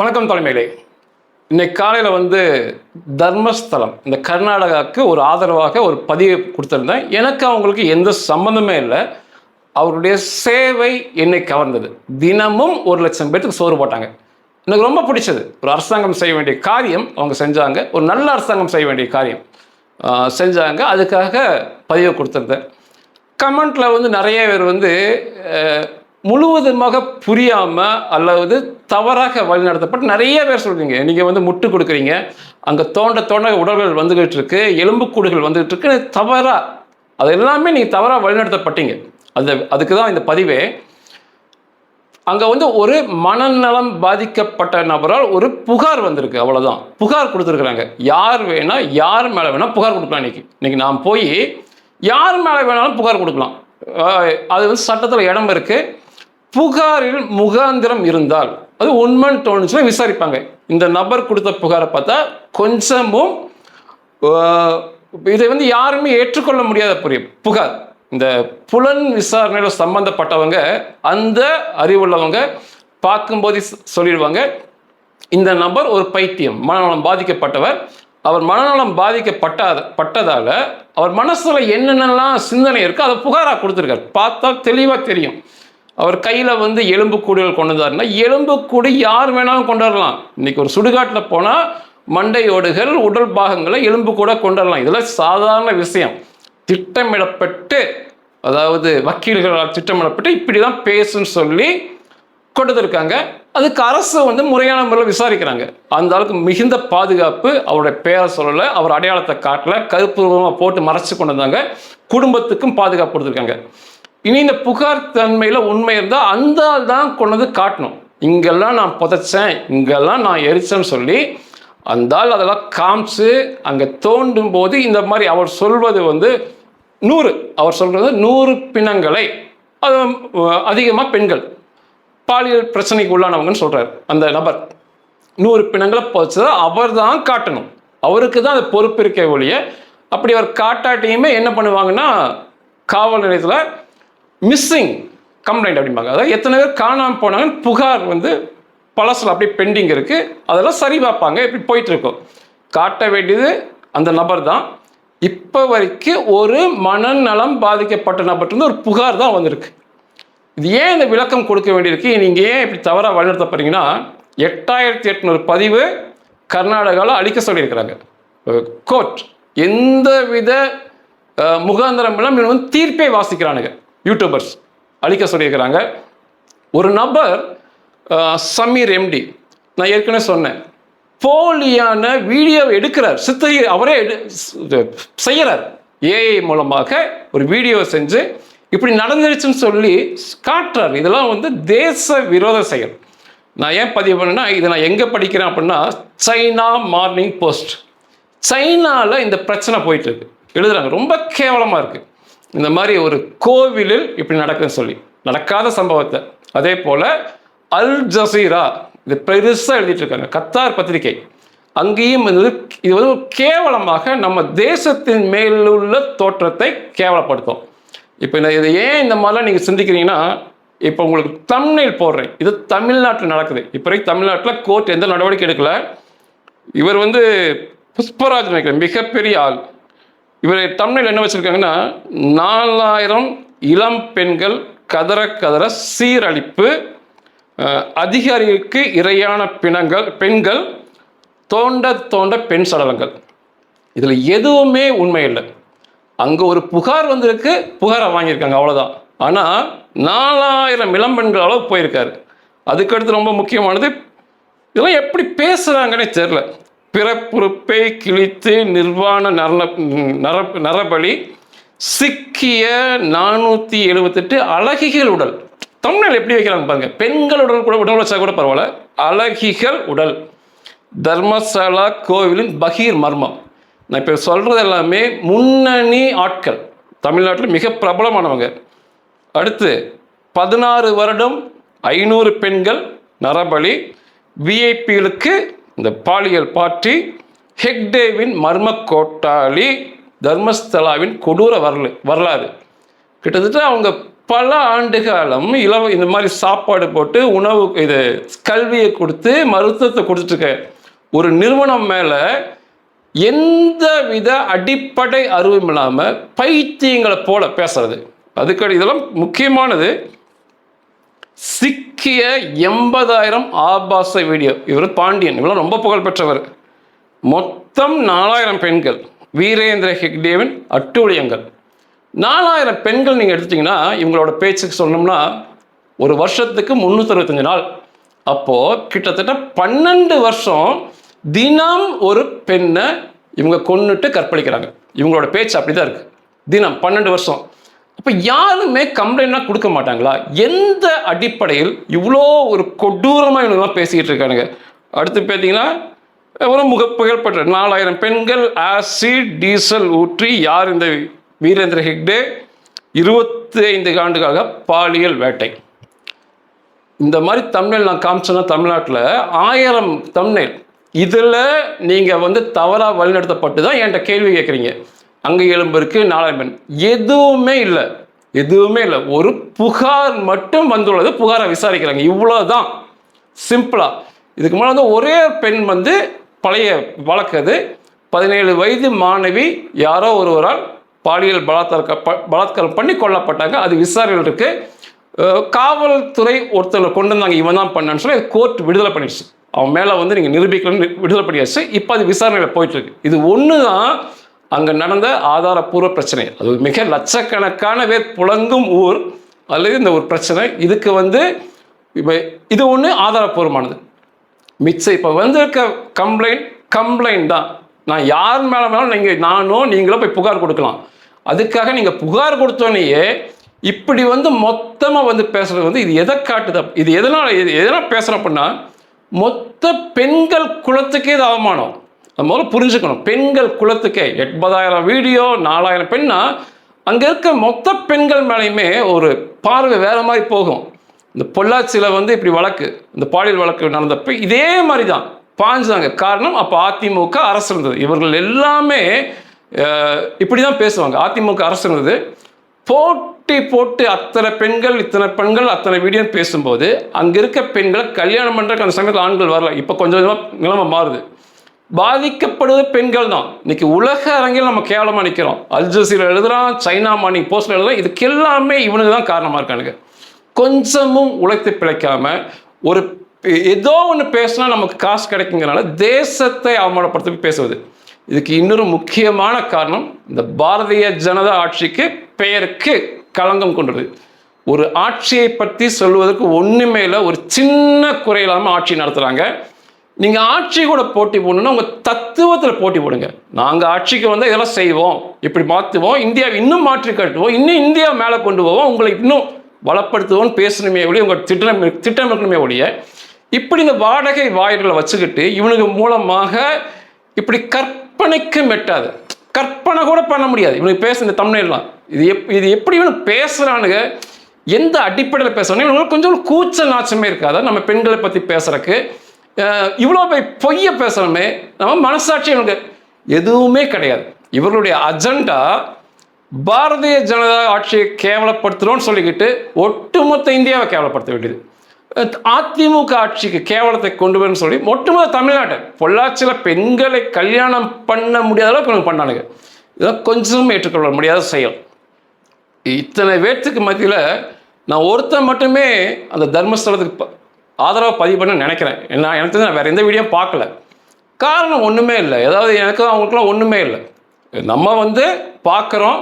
வணக்கம் தலைமையிலே. இன்னைக்கு காலையில் வந்து தர்மஸ்தலம் இந்த கர்நாடகாவுக்கு ஒரு ஆதரவாக ஒரு பதிவு கொடுத்துருந்தேன். எனக்கு அவங்களுக்கு எந்த சம்மந்தமே இல்லை. அவருடைய சேவை என்னை கவர்ந்தது. தினமும் ஒரு லட்சம் பேர்த்துக்கு சோறு போட்டாங்க. எனக்கு ரொம்ப பிடிச்சது. ஒரு அரசாங்கம் செய்ய வேண்டிய காரியம் அவங்க செஞ்சாங்க. ஒரு நல்ல அரசாங்கம் செய்ய வேண்டிய காரியம் செஞ்சாங்க. அதுக்காக பதிவு கொடுத்துருந்தேன். கமெண்ட்டில் வந்து நிறைய பேர் வந்து முழுவதுமாக புரியாம அல்லது தவறாக வழிநடத்தப்பட்டு நிறைய பேர் சொல்றீங்க. நீங்க வந்து முட்டு கொடுக்குறீங்க. அங்க தோண்ட தோண்ட உடல்கள் வந்துகிட்டு இருக்கு. எலும்புக்கூடுகள் வந்துகிட்டு இருக்கு. தவறா. அது எல்லாமே நீங்க தவறா வழிநடத்தப்பட்டீங்க. அது அதுக்கு தான் இந்த பதிவே. அங்க வந்து ஒரு மனநலம் பாதிக்கப்பட்ட நபரால் ஒரு புகார் வந்திருக்கு. அவ்வளவுதான். புகார் கொடுத்துருக்குறாங்க. யார் வேணா யார் மேல வேணா புகார் கொடுக்கலாம் இன்னைக்கு. இன்னைக்கு நான் போய் யார் மேல வேணாலும் புகார் கொடுக்கலாம். அது வந்து சட்டத்தில் இடம் இருக்குது புகாரில் முகாந்திரம் இருந்தால் அது உண்மைன்னு தோணுச்சுன்னா விசாரிப்பாங்க. இந்த நபர் கொடுத்த புகாரை பார்த்தா கொஞ்சமும் இதை வந்து யாருமே ஏற்றுக்கொள்ள முடியாத புரிய புகார். இந்த புலன் விசாரணையில் சம்பந்தப்பட்டவங்க அந்த அறிவுள்ளவங்க பார்க்கும்போது சொல்லிடுவாங்க இந்த நபர் ஒரு பைத்தியம் மனநலம் பாதிக்கப்பட்டவர். அவர் மனநலம் பாதிக்கப்பட்டாத பட்டதால் அவர் மனசில் என்னென்னலாம் சிந்தனை இருக்கோ அதை புகாராக கொடுத்துருக்காரு. பார்த்தா தெளிவாக தெரியும். அவர் கையில் வந்து எலும்பு கூடுகள் கொண்டு வந்தாருன்னா எலும்பு கூடு யார் வேணாலும் கொண்டு வரலாம். இன்னைக்கு ஒரு சுடுகாட்டில் போனால் மண்டையோடுகள் உடல் பாகங்களை எலும்பு கூட கொண்டு வரலாம். இதெல்லாம் சாதாரண விஷயம். திட்டமிடப்பட்டு அதாவது வக்கீல்களால் திட்டமிடப்பட்டு இப்படி தான் பேசுன்னு சொல்லி கொடுத்துருக்காங்க. அதுக்கு அரசு வந்து முறையான முறையில் விசாரிக்கிறாங்க. அந்த அளவுக்கு மிகுந்த பாதுகாப்பு அவருடைய பேரை சொல்லலை அவர் அடையாளத்தை காட்டல கருப்பு போட்டு மறைச்சு கொண்டு வந்தாங்க. குடும்பத்துக்கும் பாதுகாப்பு கொடுத்துருக்காங்க. இனி இந்த புகார் தன்மையில் உண்மை இருந்தால் அந்த ஆள் தான் கொண்டு வந்து காட்டணும். இங்கெல்லாம் நான் புதைச்சேன் இங்கெல்லாம் நான் எரிச்சேன்னு சொல்லி அந்த ஆள் அதெல்லாம் காமிச்சு அங்கே தோண்டும் போது இந்த மாதிரி அவர் சொல்வது வந்து நூறு. அவர் சொல்கிறது நூறு பிணங்களை. அது அதிகமாக பெண்கள். பாலியல் பிரச்சனைக்கு உள்ளானவங்கன்னு சொல்கிறார் அந்த நபர். நூறு பிணங்களை புதைச்சதை அவர் தான் காட்டணும். அவருக்கு தான் அது பொறுப்பு இருக்க ஒழிய அப்படி அவர் காட்டாட்டியுமே என்ன பண்ணுவாங்கன்னா காவல் நிலையத்தில் மிஸ்ஸிங் கம்ப்ளைண்ட் அப்படிம்பாங்க. அதாவது எத்தனை பேர் காணாமல் போனாங்கன்னு புகார் வந்து பழசில் அப்படியே பெண்டிங் இருக்குது அதெல்லாம் சரி பார்ப்பாங்க. இப்படி போயிட்டுருக்கும் காட்ட வேண்டியது அந்த நபர் தான். இப்போ வரைக்கும் ஒரு மனநலம் பாதிக்கப்பட்ட நபர்கிட்ட ஒரு புகார் தான் வந்திருக்கு. இது ஏன் இந்த விளக்கம் கொடுக்க வேண்டியிருக்கு? நீங்கள் ஏன் இப்படி தவறாக வழிநடத்தப்படுறீங்கன்னா எட்டாயிரத்தி எட்நூறு பதிவு கர்நாடகாவில் அழிக்க சொல்லியிருக்கிறாங்க. கோர்ட் எந்த வித முகாந்திரம் இல்லாமல் வந்து தீர்ப்பே வாசிக்கிறானுங்க. யூடியூபர்ஸ் அழிக்க சொல்லியிருக்கிறாங்க. ஒரு நபர் சமீர் எம்டி நான் ஏற்கனவே சொன்னேன். போலியான வீடியோ எடுக்கிறார். சித்தரி அவரே எடு ஸ்- செய்யறார். ஏஐ மூலமாக ஒரு வீடியோ செஞ்சு இப்படி நடந்துருச்சுன்னு சொல்லி காட்டுறார். இதெல்லாம் வந்து தேச விரோத செயல். நான் ஏன் பதிவு பண்ணேன்னா இதை நான் எங்கே படிக்கிறேன் அப்படின்னா சைனா மார்னிங் போஸ்ட். சைனாவில் இந்த பிரச்சனை போயிட்டு இருக்கு. எழுதுறாங்க. ரொம்ப கேவலமாக இருக்குது இந்த மாதிரி ஒரு கோவிலில் இப்படி நடக்குதுன்னு சொல்லி. நடக்காத சம்பவத்தை. அதே போல் அல் ஜசீரா இது பெருசாக எழுதிட்டு இருக்காங்க. கத்தார் பத்திரிகை. அங்கேயும் வந்து இது வந்து கேவலமாக நம்ம தேசத்தின் மேலுள்ள தோற்றத்தை கேவலப்படுத்தும். இப்போ இந்த இதை ஏன் இந்த மாதிரிலாம் நீங்கள் சிந்திக்கிறீங்கன்னா இப்போ உங்களுக்கு தமிழில் போடுறேன். இது தமிழ்நாட்டில் நடக்குது. இப்போ வரைக்கும் தமிழ்நாட்டில் கோர்ட் எந்த நடவடிக்கை எடுக்கல. இவர் வந்து புஷ்பராஜ் நினைக்கிறேன் மிகப்பெரிய ஆள். இவர் தமிழில் என்ன வச்சுருக்காங்கன்னா நாலாயிரம் இளம் பெண்கள் கதற கதற சீரழிப்பு அதிகாரிகளுக்கு இரையான பிணங்கள் பெண்கள் தோண்ட தோண்ட பெண் சடலங்கள். இதில் எதுவுமே உண்மை இல்லை. அங்கே ஒரு புகார் வந்திருக்கு புகாரை வாங்கியிருக்காங்க அவ்வளோதான் ஆனால் நாலாயிரம் இளம்பெண்கள் அளவு போயிருக்காரு. அதுக்கடுத்து ரொம்ப முக்கியமானது இதெல்லாம் எப்படி பேசுகிறாங்கன்னே தெரில பிறப்புறுப்பை கிழித்து நிர்வாண நரண நர நரபலி சிக்கிய நானூற்றி எழுபத்தெட்டு அழகிகள் உடல். தமிழில் எப்படி வைக்கிறாங்க பாருங்க. பெண்கள் உடல் கூட உடல் வச்சா கூட பரவாயில்ல. அழகிகள் உடல். தர்மசாலா கோவிலின் பகீர் மர்மம். நான் இப்போ சொல்கிறது எல்லாமே முன்னணி ஆட்கள். தமிழ்நாட்டில் மிக பிரபலமானவங்க. அடுத்து பதினாறு வருடம் ஐநூறு பெண்கள் நரபலி விஐபிகளுக்கு இந்த பாலியல் பாட்டி ஹெக்டேவின் மர்ம கோட்டாளி தர்மஸ்தலாவின் கொடூர வரலு வரலாறு. கிட்டத்தட்ட அவங்க பல ஆண்டு காலம் இலவ இந்த மாதிரி சாப்பாடு போட்டு உணவு இது கல்வியை கொடுத்து மருத்துவத்தை கொடுத்துட்டு ஒரு நிறுவனம் மேலே எந்த வித அடிப்படை அறிவும் இல்லாமல் பைத்தியங்களை போல பேசுறது. அதுக்கடி இதெல்லாம் முக்கியமானது. சிக்கிய எண்பதாயிரம் ஆபாச வீடியோ. இவர் பாண்டியன். இவரெல்லாம் ரொம்ப புகழ்பெற்றவர் மொத்தம் நாலாயிரம் பெண்கள். வீரேந்திர ஹெக்டேவின் அட்டூழியங்கள். நாலாயிரம் பெண்கள் நீங்கள் எடுத்தீங்கன்னா இவங்களோட பேச்சுக்கு சொன்னோம்னா ஒரு வருஷத்துக்கு முந்நூற்றி நாள். அப்போது கிட்டத்தட்ட பன்னெண்டு வருஷம் தினம் ஒரு பெண்ணை இவங்க கொன்னுட்டு கற்பழிக்கிறாங்க. இவங்களோட பேச்சு அப்படி தான் இருக்குது தினம் பன்னெண்டு வருஷம். அப்போ யாருமே கம்ப்ளைண்ட்லாம் கொடுக்க மாட்டாங்களா? எந்த அடிப்படையில் இவ்வளோ ஒரு கொடூரமாக இவங்கெல்லாம் பேசிக்கிட்டு இருக்கானுங்க? அடுத்து பார்த்தீங்கன்னா ஒரு முக புகழ்பெற்ற நாலாயிரம் பெண்கள் ஆசிட் டீசல் ஊற்றி யார் இந்த வீரேந்திர ஹெக்டே? இருபத்தி ஐந்து ஆண்டுகளாக பாலியல் வேட்டை. இந்த மாதிரி தமிழ் நான் காமிச்சேன்னா தமிழ்நாட்டில் ஆயிரம் தமிழ் இதில் நீங்கள் வந்து தவறாக வழிநடத்தப்பட்டு தான் என்கிட்ட கேள்வி கேட்குறீங்க. அங்கே எலும்பு இருக்குது நாலாயிரம் பெண் எதுவுமே இல்லை. எதுவுமே இல்லை. ஒரு புகார் மட்டும் வந்துள்ளது. புகாரை விசாரிக்கிறாங்க. இவ்வளோதான் சிம்பிளாக இதுக்கு முன்னாடி வந்து ஒரே பெண் வந்து பழைய வழக்கு அது. பதினேழு வயது மாணவி யாரோ ஒருவரால் பாலியல் பலாத்கார ப- பலாத்காரம் பண்ணி கொல்லப்பட்டாங்க. அது விசாரணையில் இருக்கு. காவல்துறை ஒருத்தரை கொண்டு வந்தாங்க. இவன் தான் பண்ணான்னு சொல்லி கோர்ட் விடுதலை பண்ணிடுச்சு. அவன் மேலே வந்து நீங்கள் நிரூபிக்கலன்னு விடுதலை பண்ணியாச்சு. இப்போ அது விசாரணையில் போயிட்டு இருக்கு. இது ஒன்று தான் அங்கே நடந்த ஆதாரப்பூர்வ பிரச்சனை. அது மிக லட்சக்கணக்கான பேர் புழங்கும் ஊர். அல்லது இந்த ஒரு பிரச்சனை. இதுக்கு வந்து இப்போ இது ஒன்று ஆதாரப்பூர்வமானது. மிச்சம் இப்போ வந்திருக்க கம்ப்ளைண்ட் கம்ப்ளைண்ட் தான். நான் யார் மேலே வேணாலும் நீங்கள் நானோ நீங்களோ போய் புகார் கொடுக்கலாம். அதுக்காக நீங்கள் புகார் கொடுத்தோன்னே இப்படி வந்து மொத்தமாக வந்து பேசுறது வந்து இது எதை காட்டுது? இது எதனால் இது எதனால் பேசுகிறோம் அப்படின்னா மொத்த பெண்கள் குலத்துக்கே இது அவமானம். அது முதல்ல புரிஞ்சுக்கணும். பெண்கள் குலத்துக்கே எண்பதாயிரம் வீடியோ நாலாயிரம் பெண்ணா அங்கே இருக்க மொத்த பெண்கள் மேலேயுமே ஒரு பார்வை வேற மாதிரி போகும். இந்த பொள்ளாச்சியில் வந்து இப்படி வழக்கு இந்த பாலியல் வழக்கு நடந்தப்ப இதே மாதிரி தான் பாஞ்சாங்க காரணம் அப்போ அதிமுக அரசு இருந்தது. இவர்கள் எல்லாமே இப்படி தான் பேசுவாங்க. அதிமுக அரசு இருந்தது. போட்டி போட்டு அத்தனை பெண்கள் இத்தனை பெண்கள் அத்தனை வீடியோ பேசும்போது அங்கே இருக்க பெண்களை கல்யாணம் பண்ணுறதுக்கு அந்த சமயத்தில் ஆண்கள் வரல. இப்போ கொஞ்சம் கொஞ்சமாக நிலைமை மாறுது. பாதிக்கப்படுவது பெண்கள் தான் இன்னைக்கு உலக அரங்கில் நம்ம கேவலமாக நிற்கிறோம் அல்ஜசீர் எழுதுறான் சைனா மார்னிங் போஸ்டில் எழுதுறான். இதுக்கு எல்லாமே இவனுக்கு தான் காரணமாக இருக்கானுங்க. கொஞ்சமும் உழைத்து பிழைக்காம ஒரு ஏதோ ஒன்று பேசினா நமக்கு காசு கிடைக்குங்கிறனால தேசத்தை அவமானப்படுத்தி பேசுவது. இதுக்கு இன்னொரு முக்கியமான காரணம் இந்த பாரதிய ஜனதா ஆட்சிக்கு பெயருக்கு களங்கம் கொண்டது. ஒரு ஆட்சியை பற்றி சொல்வதற்கு ஒன்றுமே இல்லை ஒரு சின்ன குறை இல்லாமல் ஆட்சி நடத்துகிறாங்க நீங்கள் ஆட்சி கூட போட்டி போடணும்னா உங்கள் தத்துவத்தில் போட்டி போடுங்க. நாங்கள் ஆட்சிக்கு வந்து இதெல்லாம் செய்வோம். இப்படி மாற்றுவோம் இந்தியாவை இன்னும் மாற்றி காட்டுவோம். இன்னும் இந்தியா மேலே கொண்டு போவோம். உங்களை இன்னும் பலப்படுத்துவோம்னு பேசணுமே ஒழிய உங்கள் திட்டம் திட்டம் இருக்கணுமே ஒழிய இப்படி இந்த வாடகை வாயில்களை வச்சுக்கிட்டு இவனுக்கு மூலமாக இப்படி கற்பனைக்கு மெட்டாது. கற்பனை கூட பண்ண முடியாது. இவனுக்கு பேச இந்த தமிழ்லாம் இது எப் இது எப்படி இவனு பேசுகிறானுங்க எந்த அடிப்படையில் பேசுறாங்க இவங்களுக்கு கொஞ்சம் கூச்சல் நாச்சமே இருக்காது. நம்ம பெண்களை பற்றி பேசுறதுக்கு. இவ்வளோ போய் பொய்ய பேசுகிறோமே நம்ம மனசாட்சி இவங்க. எதுவுமே கிடையாது. இவர்களுடைய அஜெண்டா பாரதிய ஜனதா ஆட்சியை கேவலப்படுத்துகிறோம்னு சொல்லிக்கிட்டு ஒட்டுமொத்த இந்தியாவை கேவலப்படுத்த வேண்டியது. அதிமுக ஆட்சிக்கு கேவலத்தை கொண்டு வரணும்னு சொல்லி ஒட்டுமொத்த தமிழ்நாட்டை பொள்ளாச்சியில் பெண்களை கல்யாணம் பண்ண முடியாத அளவுக்கு இவங்க பண்ணானுங்க. இதெல்லாம் கொஞ்சமும் ஏற்றுக்கொள்ள முடியாத செயல். இத்தனை பேர்த்துக்கு மத்தியில் நான் ஒருத்தன் மட்டுமே அந்த தர்மஸ்தலத்துக்கு ஆதரவாக பதிவு பண்ண நினைக்கிறேன். நான் எனக்கு தெரிஞ்சு நான் வேறு எந்த வீடியோ பார்க்கல. காரணம் ஒன்றுமே இல்லை. ஏதாவது எனக்கு அவங்களுக்குலாம் ஒன்றுமே இல்லை. நம்ம வந்து பார்க்குறோம்.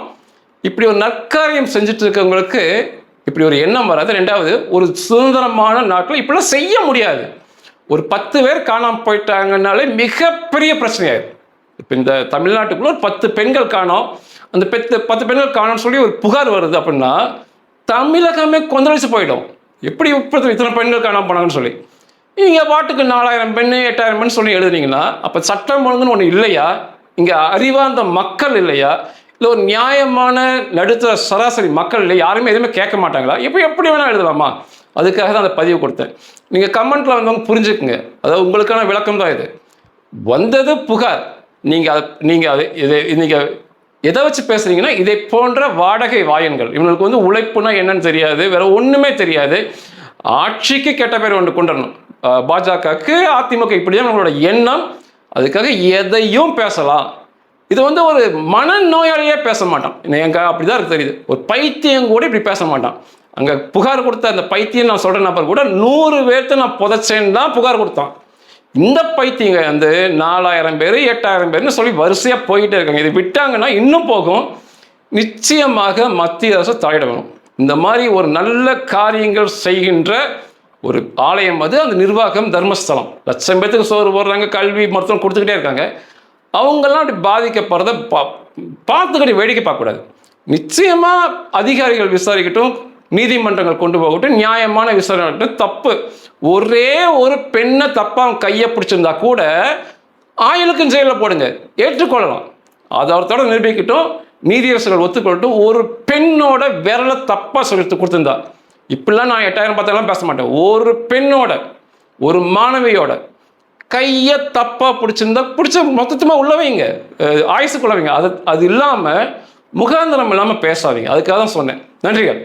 இப்படி ஒரு நற்காரியம் செஞ்சுட்டு இருக்கவங்களுக்கு இப்படி ஒரு எண்ணம் வராது. ரெண்டாவது ஒரு சுதந்திரமான நாட்டில் இப்படிலாம் செய்ய முடியாது. ஒரு பத்து பேர் காணாமல் போயிட்டாங்கனாலே மிகப்பெரிய பிரச்சனையாயிடும் இப்போ இந்த தமிழ்நாட்டுக்குள்ள ஒரு பத்து பெண்கள் காணோம். அந்த பத்து பத்து பெண்கள் காணோம்னு சொல்லி ஒரு புகார் வருது அப்படின்னா தமிழகமே கொந்தளிச்சு போயிடும். எப்படி இப்போ இத்தனை பெண்கள் காணாமல் போனாங்கன்னு சொல்லி. நீங்கள் பாட்டுக்கு நாலாயிரம் பெண் எட்டாயிரம் பெண் சொல்லி எழுதுனீங்கன்னா அப்போ சட்டம் ஒழுங்குன்னு ஒன்று இல்லையா? இங்கே அறிவார்ந்த மக்கள் இல்லையா? இல்லை ஒரு நியாயமான நடுத்தர சராசரி மக்கள் இல்லை யாருமே எதுவுமே கேட்க மாட்டாங்களா? இப்போ எப்படி வேணால் எழுதலாமா? அதுக்காக தான் அந்த பதிவு கொடுத்தேன். நீங்கள் கமெண்ட்டில் வந்தவங்க புரிஞ்சுக்குங்க. அதாவது உங்களுக்கான விளக்கம் தான் இது. வந்தது புகார். நீங்கள் அதை நீங்கள் அதை இது நீங்கள் எதை வச்சு பேசுறீங்கன்னா இதை போன்ற வாடகை வாயன்கள். இவங்களுக்கு வந்து உழைப்புனா என்னன்னு தெரியாது வேற ஒண்ணுமே தெரியாது. ஆட்சிக்கு கெட்ட பேர் ஒன்று கொண்டு வரணும் பாஜகவுக்கு அதிமுக இப்படிதான் நம்மளோட எண்ணம். அதுக்காக எதையும் பேசலாம். இது வந்து ஒரு மனநோயாளியே பேச மாட்டான். எங்க அப்படிதான் எனக்கு தெரியுது. ஒரு பைத்தியம் கூட இப்படி பேச மாட்டான். அங்க புகார் கொடுத்த அந்த பைத்தியம் நான் சொல்ற நபர் கூட நூறு பேர்த்த நான் புதைச்சேன்னு தான் புகார் கொடுத்தான். இந்த பைத்தியங்க வந்து நாலாயிரம் பேர் எட்டாயிரம் பேர்னு சொல்லி வரிசையாக போயிட்டே இருக்காங்க. இது விட்டாங்கன்னா இன்னும் போகும். நிச்சயமாக மத்திய அரசு தலையிட வேணும் இந்த மாதிரி ஒரு நல்ல காரியங்கள் செய்கின்ற ஒரு ஆலயம் அது அந்த நிர்வாகம் தர்மஸ்தலம். லட்சம் பேத்துக்கு சோறு போடுறாங்க கல்வி மருத்துவம் கொடுத்துக்கிட்டே இருக்காங்க. அவங்கெல்லாம் அப்படி பாதிக்கப்படுறத பா பார்த்துக்கிட்டு வேடிக்கை பார்க்கக்கூடாது. நிச்சயமாக அதிகாரிகள் விசாரிக்கட்டும் நீதிமன்றங்கள் கொண்டு போகட்டும் நியாயமான விசாரணை தப்பு. ஒரே ஒரு பெண்ணை தப்பாக அவன் கையை பிடிச்சிருந்தா கூட ஆயுளுக்கும் ஜெயிலில் போடுங்க. ஏற்றுக்கொள்ளலாம். ஆதாரத்தோட நிரூபிக்கட்டும் நீதியரசர்கள் ஒத்துக்கொள்ளட்டும் ஒரு பெண்ணோட விரலை தப்பாக சொல்லி கொடுத்துருந்தா. இப்படிலாம் நான் எட்டாயிரம் பத்தாயிரம் பேச மாட்டேன். ஒரு பெண்ணோட ஒரு மாணவியோட கையை தப்பாக பிடிச்சிருந்தா பிடிச்ச மொத்தமாக உள்ளவைங்க ஆயுசுக்குள்ளவைங்க அது அது இல்லாமல் முகாந்திரம் இல்லாமல் பேசாதீங்க. அதுக்காக தான் சொன்னேன். நன்றிகள்.